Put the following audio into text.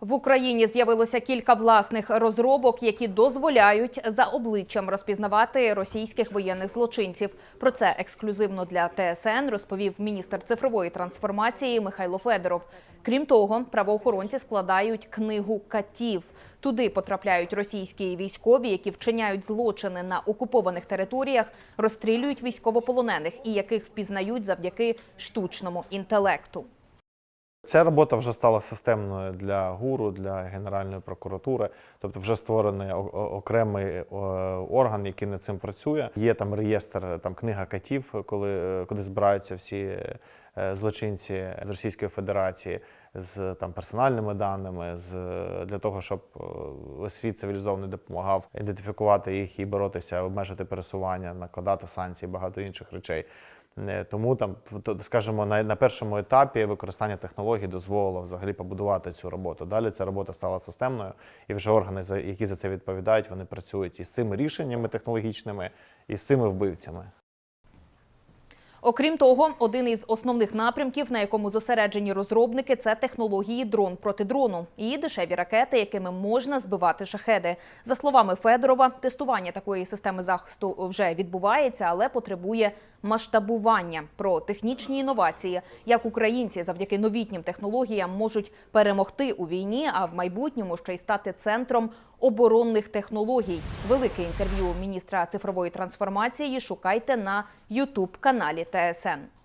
В Україні з'явилося кілька власних розробок, які дозволяють за обличчям розпізнавати російських воєнних злочинців. Про це ексклюзивно для ТСН розповів міністр цифрової трансформації Михайло Федоров. Крім того, правоохоронці складають книгу катів. Туди потрапляють російські військові, які вчиняють злочини на окупованих територіях, розстрілюють військовополонених і яких впізнають завдяки штучному інтелекту. Ця робота вже стала системною для ГУРу, для Генеральної прокуратури, тобто вже створений окремий е, орган, який над цим працює. Є там реєстр, там книга катів, коли куди збираються всі е, злочинці з Російської Федерації з там персональними даними, з для того, щоб е, світ цивілізований допомагав ідентифікувати їх і боротися, обмежити пересування, накладати санкції, багато інших речей. Е, Тому там, скажімо, на, на першому етапі використання технологій дозволило взагалі побудувати цю роботу. Далі ця робота стала системною, і вже органи, які за це відповідають, вони працюють із цими рішеннями технологічними, і з цими вбивцями. Окрім того, один із основних напрямків, на якому зосереджені розробники, це технології дрон проти дрону і дешеві ракети, якими можна збивати шахеди. За словами Федорова, тестування такої системи захисту вже відбувається, але потребує масштабування. Про технічні інновації, як українці завдяки новітнім технологіям можуть перемогти у війні, а в майбутньому ще й стати центром оборонних технологій. Велике інтерв'ю міністра цифрової трансформації шукайте на Ютуб каналі ТСН.